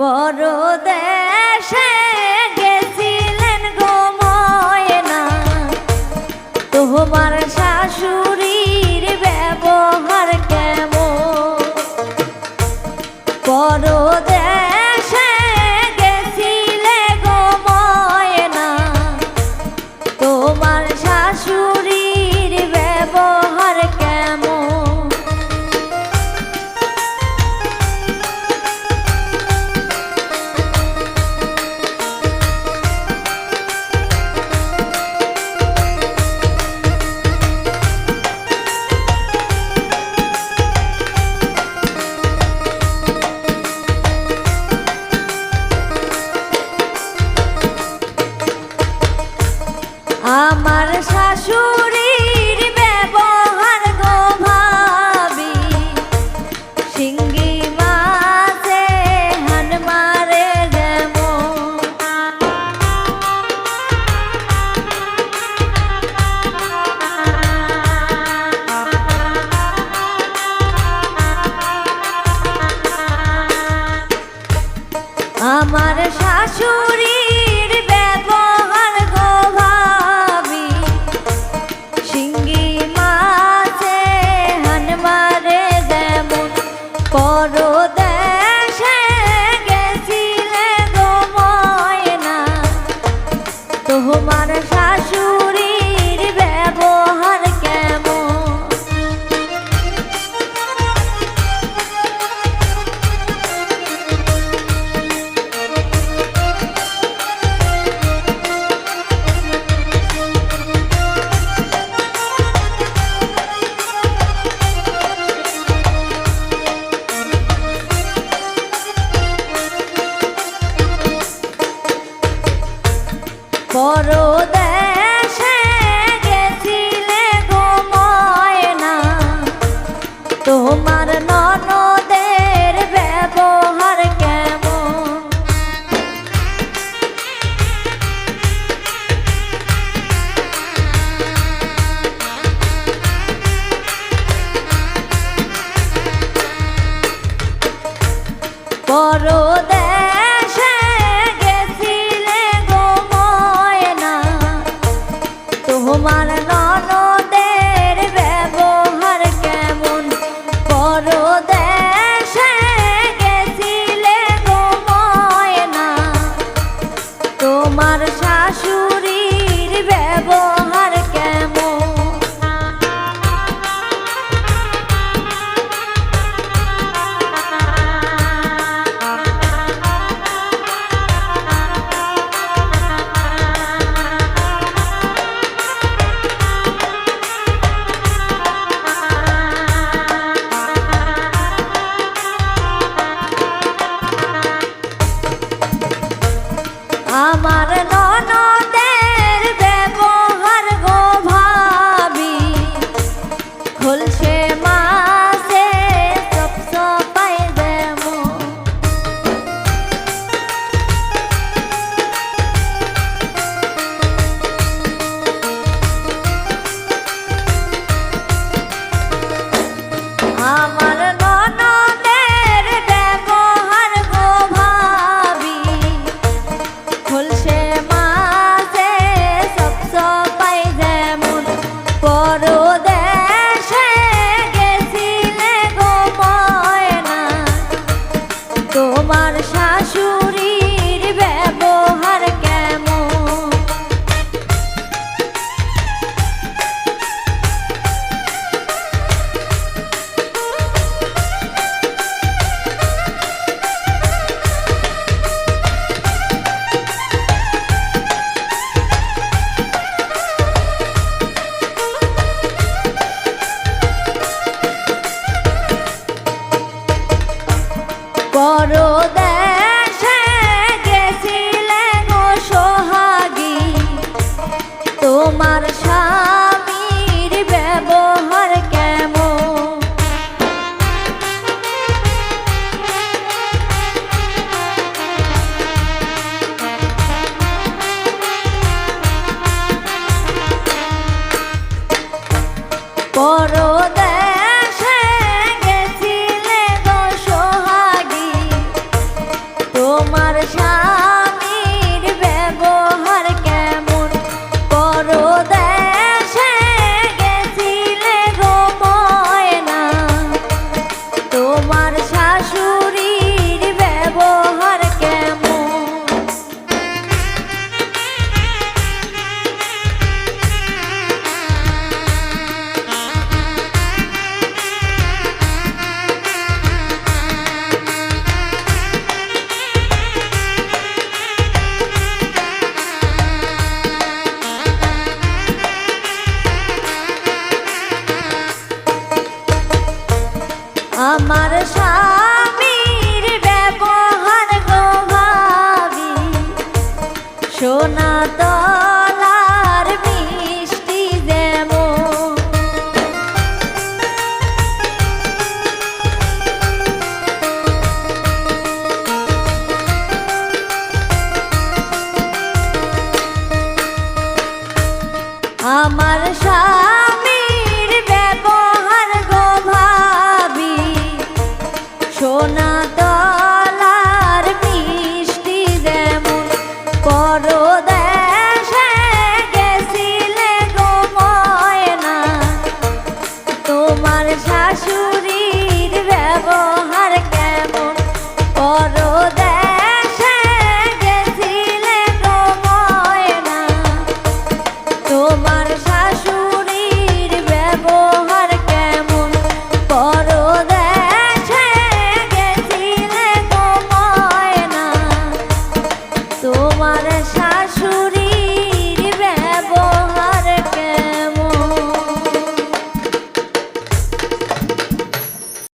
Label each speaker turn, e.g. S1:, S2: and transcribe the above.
S1: পরদেশে গেছিলেন গো ময়না। তোমার শাশুড়ির ব্যবহার কেমন? পরদেশ তোমার ননদের ব্যবহার কেমন? বড় গেছিলে গো ময়না। তোমার নন আমার ননদ পরদেশে গেছিলে গো তোমার সা আমার স্বামীর ব্যবহার গো ভাবি সোনা তলার মিষ্টি যেমন। আমার স্বামীর रो दे